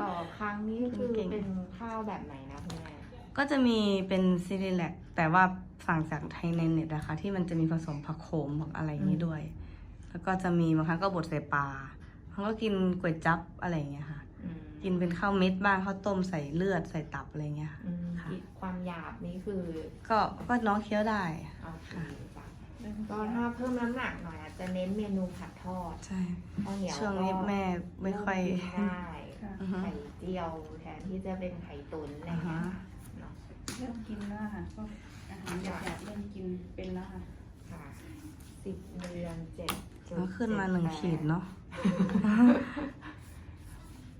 ต่อครั้งนี้คือเก่งๆเป็นข้าวแบบไหนนะคุณแม่ก็จะมีเป็นซีรีแลกแต่ว่าสั่งจากไทยในเน็ตนะคะ ที่มันจะมีผสมผักโขมผักอะไรอย่างนี้ด้วย แล้วก็จะมีบางครั้งก็บดใส่ปลาบางครั้งก็กินก๋วยจั๊บอะไรอย่างเงี้ยค่ะอืมกินเป็นข้าวเม็ดบ้างข้าวต้มใส่เลือดใส่ตับอะไรเงี้ยค่ะอืมค่ะอีกความหยาบนี้คือ ก็ก็น้องเคี้ยวได้โอเคจ้ะก็ถ้าเพิ่มน้ำหนักหน่อยอาจจะเน้นเมนูผัดทอด ใช่ข้าวเหนียวช่วงนี้ก็แม่ไม่ค่อยเริ่มกินได้ค่ะอือฮึ ไข่เจียวแทนที่จะเป็นไข่ตุ๋นอะไรอ่าเงี้ฮะยเนาะเริ่มกินแล้วค่ะก็อาหารหยาบๆเริ่มกินเป็นแล้วค่ะค่ะสิบเดือนเจ็ดจุดแล้วขึ้นมาหนึ่งจ็ดแปดขีดเนาะ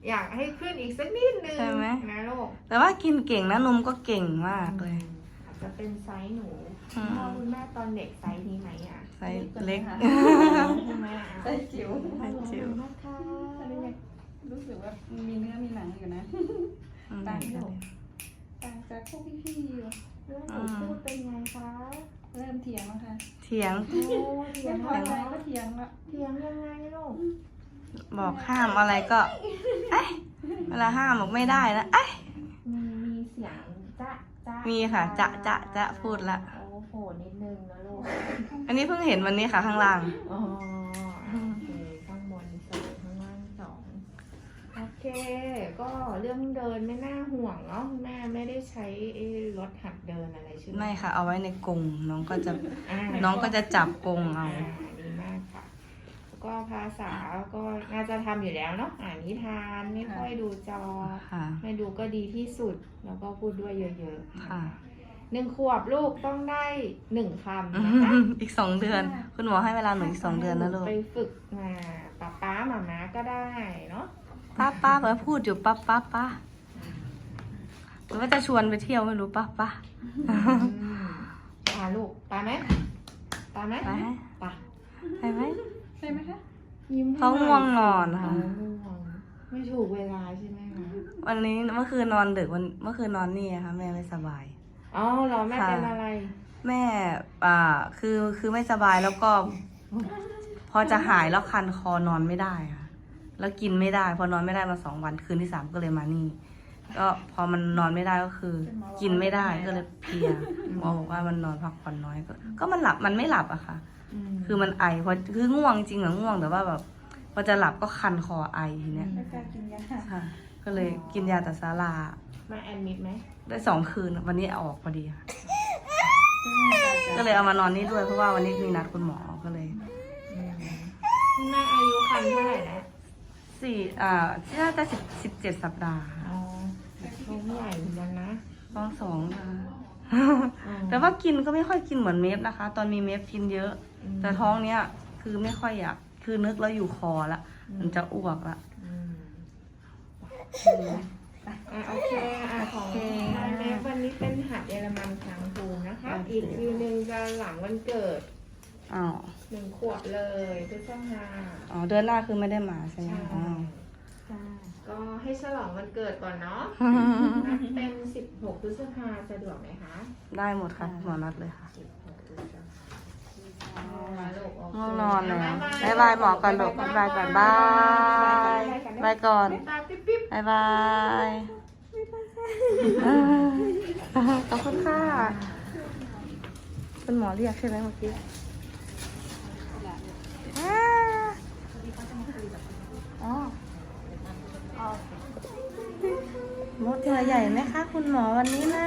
อยากให้ขึ้นอีกสักนิดนึงใช่ไหม นะลูกแต่ว่ากินเก่งนะนมก็เก่งมากเลย อาจจะเป็นไซส์หนูอืม พ่อคุณแม่ตอนเด็กไซส์นี้ไหมอะไซส์เล็ก ใช่ไหมอะไส้จิ๋ว ไซส์จิ๋วนะคะอันนี้ยัง รู้สึกว่ามีเนื้อมีหนังอยู่นะอืมต่างจากต่างจากพวกพี่ๆอยู่เรื่องหนูพูดเป็นไงคะเริ่มเถียงแล้วค่ะเถียงโอ้เถียไม่งพอใจแล้วก็เถียงละเถียงยังไงลูกบอกห้ามอะไรก็เอ้ยเวลาห้ามบอกไม่ได้นะเอ้ยมีมีเสียงจ๊ะจ๊ะมีค่ะจ๊ะจ๊ะจ๊ะพูดละโอ้โหนิดนึงนะลูกอันนี้เพิ่งเห็นวันนี้ค่ะข้างล่างอ๋อโอเคข้างบนสองข้างล่างสองโอเค ก็เรื่องเดินไม่น่าห่วงเนาะคุณแม่ไม่ได้ใช้ไอ้รถหัดเดินอะไรใช่ไหมไม่ค่ะ เอาไว้ในกรงน้องก็จะอ่าน้องก็จะจับกรงเอาอ่าดีมากค่ะแล้วก็ภาษาก็น่าจะทำอยู่แล้วเนาะอ่านนิทานไม่ค่อยดูจอค่ะไม่ดูก็ดีที่สุด แล้วก็พูดด้วยเยอะๆนค่ะหนึ่งขวบลูกต้องได้หนึ่งคำอืนะคะมอีกสองเดือน คุณหมอให้เวลาหนูอีกสองเดือนนะลูกไปฝึกมาป๊าป๊าหมาม้าก็ได้เนาะ ป้าป้าเพิ่พูดอยู่ป้าป้าป้าหรือว่าจะชวนไปเที่ยวไม่รู้ป้าป้าตาลูกตาไหมตาไหมไปไหมตาไปไหมใช่ไหมคะยิ้มให้เขาง่วงนอนหค่ะยง่วงไม่ถูกเวลาใช่ไหมคะวันนี้เมื่อคืนนอนดึกวันเมื่อคืนนอนนี่อะค่ะแม่ไม่สบายอ๋อเหรอแม่ค่ะเป็นอะไร แม่อ่าคือคือไม่สบายแล้วก็ พอจะหายแล้วคันคอนอนไม่ได้ค่ะ แล้วกินไม่ได้ พอนอนไม่ได้มาสองวันคืนที่สามก็เลยมานี่ ก็พอมันนอนไม่ได้ก็คือ กินไม่ได้ก็เลยเพลียหมอบอกว่ามันนอนพักผ่อนน้อยก็ ก็มันหลับมันไม่หลับอะค่ะมคือมันไอพอคือง่วงจริงเหรอง่วงแต่ว่าแบบพอจะหลับก็คันคอไอทีเนี้ยไม่กล้ากินยาค่ะ ก็เลยกินยาแต่ซาลามาแอดมิดไหมได้สองคืนวันนี้เอาออกพอดีค่ะก็เลยเอามานอนนี่ด้วยเพราะว่าวันนี้มีนัดคุณหมอก็เลยอืมคุณแม่อายุคันเท่าไหร่แล้ว สี่อ่าน่าจะสิบสิบเจ็ดสัปดาห์ค่ะอ๋อท้องใหญ่เหมือนกันนะ ท้องสองค่ะอืม แต่ว่ากินก็ไม่ค่อยกินเหมือนเมฟนะคะ ตอนมีเมฟกินเยอะมแต่ท้องเนี้ยคือไม่ค่อยอยากคือนึกแล้วอยู่คอละมันจะอ้วกละอืมอะโอเคอะของโอเคน้องเนฟวันนี้เป็นหัดเยอรมันครั้งภูมินะคะ อีกทีหนึ่งจะหลังวันเกิด อ๋อหนึ่งขวบเลยพฤษภาอ๋อเดือนหน้าคือไม่ได้มาใช่ไหมใช่อ๋อใช่ก็ให้ฉลองวันเกิดก่อนเนาะนัดเป็นสิบหกพฤษภาสะดวกไหมคะได้หมดค่ะหมอนัดเลยค่ะสิบหกพฤษภาง่วงนะลูกโเคง่วงนอนแล้วบ๊ายบายบายหมอก่อนลูกบายบายก่อนบายบายก่อนตาปิ๊บปิ๊บบายบายขอบคุณค่ะคุณหมอเรียกใช่ไหมเมื่อกี้อ่า อ๋อมดตัวใหญ่ไหมคะคุณหมอวันนี้นะ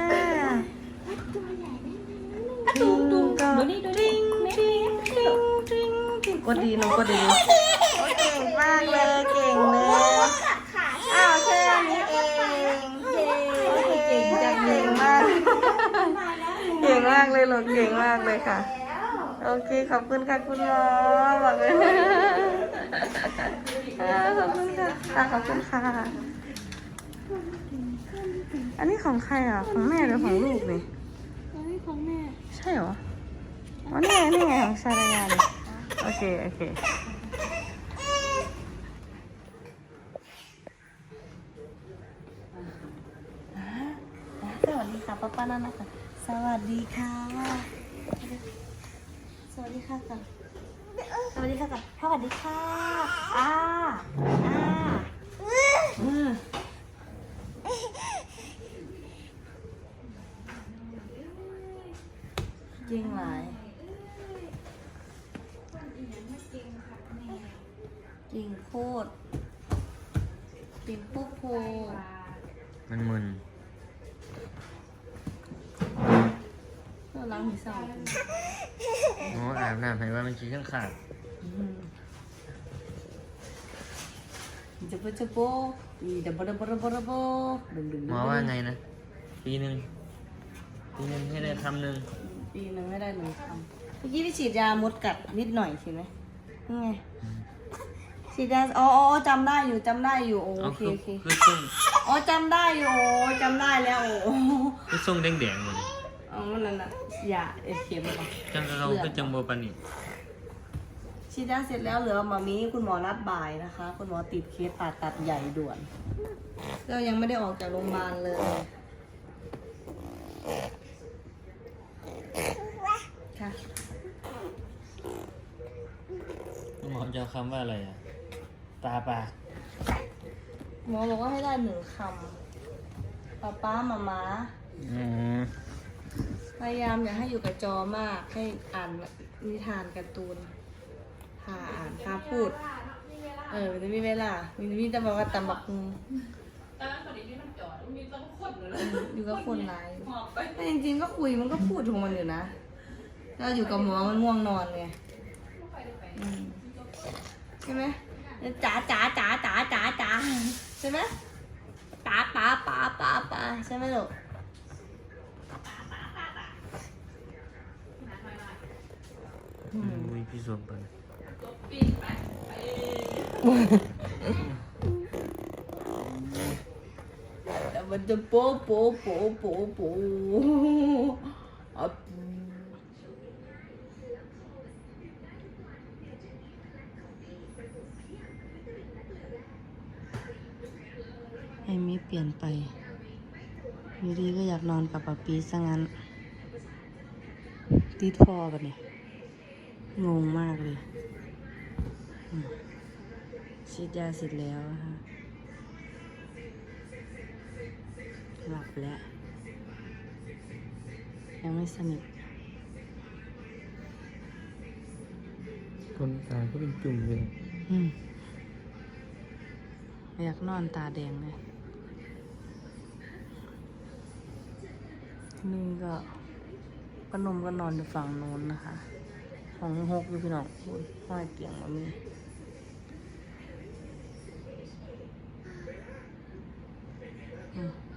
ตุ้มตุ้มก็จริงจริงจริงจริงจริงกดดีหนูกดดีโอ้ยเก่งมากเลยเก่งเลยอ้าวแค่นี้เองโอเคเก่งจังเก่งมากเก่งมากเลยลูกเก่งมากเลยค่ะ โอเคขอบคุณค่ะคุณหมอบอกเลย อ่าขอบคุณค่ะค่ะขอบคุณค่ะ อันนี้ของใครอะ ของแม่หรือของลูกนี่เฮ้ยของแม่ ใช่เหรออ๋อนี่ไงนี่ไงของชาลายาเลยโอเค โอเคสวัสดีค่ะป้าป้านั่นนะคะสวัสดีค่ะ สวัสดีค่ะก่อน สวัสดีค่ะกันสวัสดีค่ะอ้าอ้าจริงไหมจริงโคตรจริงโคตรโค มันมึน ล้างหีเศร้าโอ้อาบน้ำให้ว่ามันขี้ข้างขาดจะโปจะโปอีดับดับดับดับดึงดึงหมอว่าไงนะ ปีหนึ่งปีหนึ่งให้ได้คำหนึ่งปีหนึ่งไม่ได้หนึ่งคำเมื่อกี้ที่ฉีดยามดกัดนิดหน่อยใช่ไหมนี่ไงฉีดยาอ๋อจำได้อยู่จำได้อยู่โอเคโอเคคือส่งอ๋อจำได้อยู่โอ้จำได้แล้วโอ้คือส่งแดงๆหมดอ๋อมันนั่นน่ะ ย่าเอ็ดเข็มก่อนจังเราคือจังโบปานิฉีดยาเสร็จแล้วเหลือมามีคุณหมอนัดบ่ายนะคะ คุณหมอติดเคสผ่าตัดใหญ่ด่วนก็ยังไม่ได้ออกจากโรงพยาบาลเลย ค่ะหมอจะเอาคำว่าอะไรอะ ตาปลาหมอบอกว่าให้ได้หนึ่งคำป้าป้ามามาอืม พยายามอย่าให้อยู่กับจอมาก ให้อ่านนิทานการ์ตูนพาอ่านพาพูด เออมันจะมีเวลา มีมีแต่บอกว่าตำบักฮุงตอนนั้นคนนี้มันจอดมีต้องคนเลยอยู่กับคนร้ายหอบไปแต่จริงๆก็คุยมันก็พูดของมันอยู่นะถ้าอยู่กับหมอมันง่วงนอนไงอืมใช่ไหมจ๋าจ๋าจ๋าจ๋าจ๋าจ๋าใช่ไหมป๋าป๋าป๋าป๋าป๋าใช่ไหมลูก อุ้ยพี่ส่วนไปแต่มันจะโป๊ะโป๊ะโป๊ะโป๊ะโป๊ะอะไอ้มีเปลี่ยนไปอยู่ดีก็อยากนอนกับป๊าปีซะงั้นติดคอแบบนี้ งงมากเลยอืมฉีดยาเสร็จแล้วนะคะหลับแล้ว ยังไม่สนิทคนตาก็เป็นจุ่มเลยอืมอยากนอนตาแดงเลยนี่ก็ปนมก็นอนอยู่ฝั่งโน้นนะคะ ของหกอยู่พี่น้องห้อยเกียงมานมีอืม